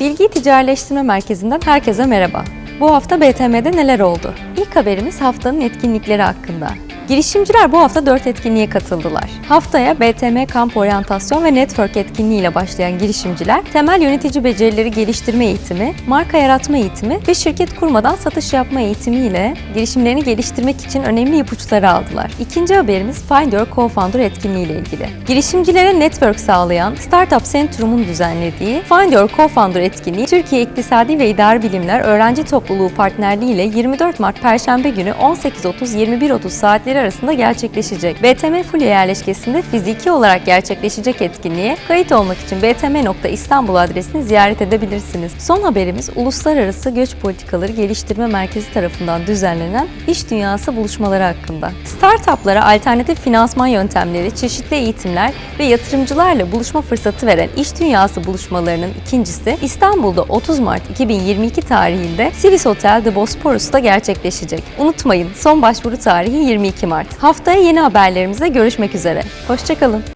Bilgi Ticaretleştirme Merkezi'nden herkese merhaba. Bu hafta BTM'de neler oldu? İlk haberimiz haftanın etkinlikleri hakkında. Girişimciler bu hafta 4 etkinliğe katıldılar. Haftaya BTM Kamp Oryantasyon ve Network etkinliği ile başlayan girişimciler temel yönetici becerileri geliştirme eğitimi, marka yaratma eğitimi ve şirket kurmadan satış yapma eğitimi ile girişimlerini geliştirmek için önemli ipuçları aldılar. İkinci haberimiz Find Your Co-Founder etkinliği ile ilgili. Girişimcilere network sağlayan Startup Centrum'un düzenlediği Find Your Co-Founder etkinliği Türkiye İktisadi ve İdari Bilimler Öğrenci Topluluğu partnerliği ile 24 Mart Perşembe günü 18.30-21.30 saatleri arasında gerçekleşecek. BTM Fulya yerleşkesinde fiziki olarak gerçekleşecek etkinliğe kayıt olmak için btm.istanbul adresini ziyaret edebilirsiniz. Son haberimiz Uluslararası Göç Politikaları Geliştirme Merkezi tarafından düzenlenen İş Dünyası buluşmaları hakkında. Startuplara alternatif finansman yöntemleri, çeşitli eğitimler ve yatırımcılarla buluşma fırsatı veren İş Dünyası buluşmalarının ikincisi İstanbul'da 30 Mart 2022 tarihinde Sivis Hotel The Bosporus'ta gerçekleşecek. Unutmayın son başvuru tarihi 22 Mart. Haftaya yeni haberlerimizle görüşmek üzere. Hoşçakalın.